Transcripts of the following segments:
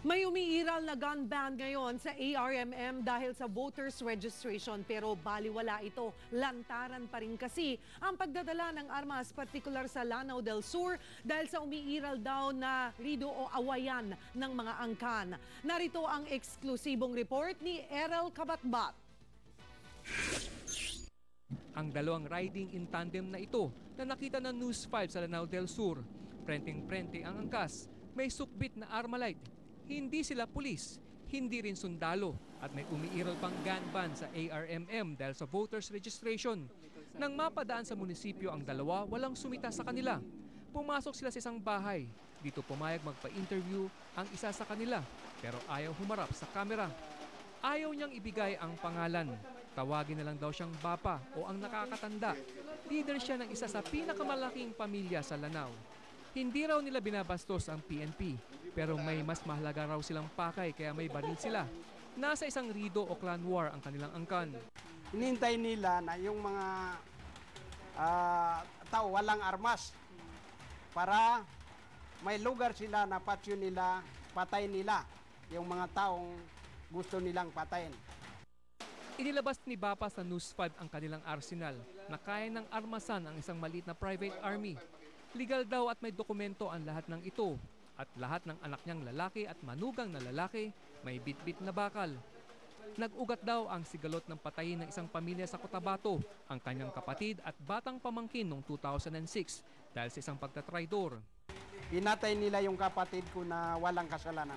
May umiiral na gun ban ngayon sa ARMM dahil sa voters registration pero baliwala ito. Lantaran pa rin kasi ang pagdadala ng armas partikular sa Lanao del Sur dahil sa umiiral daw na rido o awayan ng mga angkan. Narito ang eksklusibong report ni Erel Kabatbat. Ang dalawang riding in tandem na ito na nakita ng News 5 sa Lanao del Sur. Prenteng-prente ang angkas, may sukbit na Armalite. Hindi sila pulis, hindi rin sundalo at may umiiral pang gun ban sa ARMM dahil sa voters registration. Nang mapadaan sa munisipyo ang dalawa, walang sumita sa kanila. Pumasok sila sa isang bahay. Dito pumayag magpa-interview ang isa sa kanila pero ayaw humarap sa kamera. Ayaw niyang ibigay ang pangalan. Tawagin na lang daw siyang Bapa o ang nakakatanda. Leader siya ng isa sa pinakamalaking pamilya sa Lanao. Hindi raw nila binabastos ang PNP, pero may mas mahalaga raw silang pakay kaya may baril sila. Nasa isang rido o clan war ang kanilang angkan. Hinihintay nila na yung mga ah, tao walang armas para may lugar sila na patsyo nila, patay nila yung mga taong gusto nilang patayin. Inilabas ni Bapa sa News 5 ang kanilang arsenal na kaya ng armasan ang isang maliit na private army. Legal daw at may dokumento ang lahat ng ito. At lahat ng anak niyang lalaki at manugang na lalaki may bitbit na bakal. Nag-ugat daw ang sigalot ng patayin ng isang pamilya sa Cotabato, ang kanyang kapatid at batang pamangkin noong 2006 dahil sa isang pagtatraidor. Pinatay nila yung kapatid ko na walang kasalanan.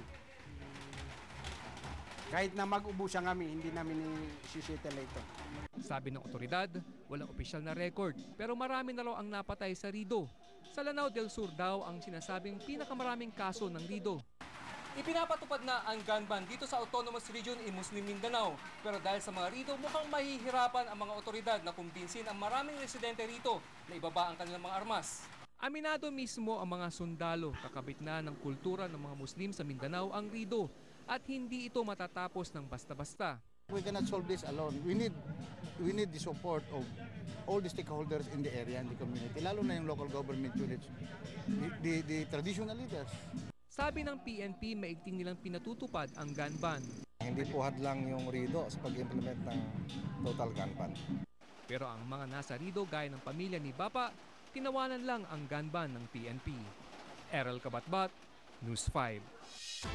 Kahit na mag-ubos ang kami, hindi namin isisettle ito. Sabi ng otoridad, walang opisyal na record pero marami na raw ang napatay sa Rido. Sa Lanao del Sur daw ang sinasabing pinakamaraming kaso ng Rido. Ipinapatupad na ang gun ban dito sa Autonomous Region in Muslim Mindanao. Pero dahil sa mga rito, mukhang mahihirapan ang mga otoridad na kumbinsin ang maraming residente rito na ibaba ang kanilang mga armas. Aminado mismo ang mga sundalo, kakabit na ng kultura ng mga Muslim sa Mindanao ang rido at hindi ito matatapos ng basta-basta. We cannot solve this alone. We need we need the support of all the stakeholders in the area and the community, lalo na yung local government units, the, the, the traditional leaders. Sabi ng PNP, maigting nilang pinatutupad ang gun ban. Hindi po hadlang yung RIDO sa pag-implement ng total gun ban. Pero ang mga nasa rido gaya ng pamilya ni Bapa, tinawanan lang ang gun ban ng PNP. Errol Kabatbat, News 5.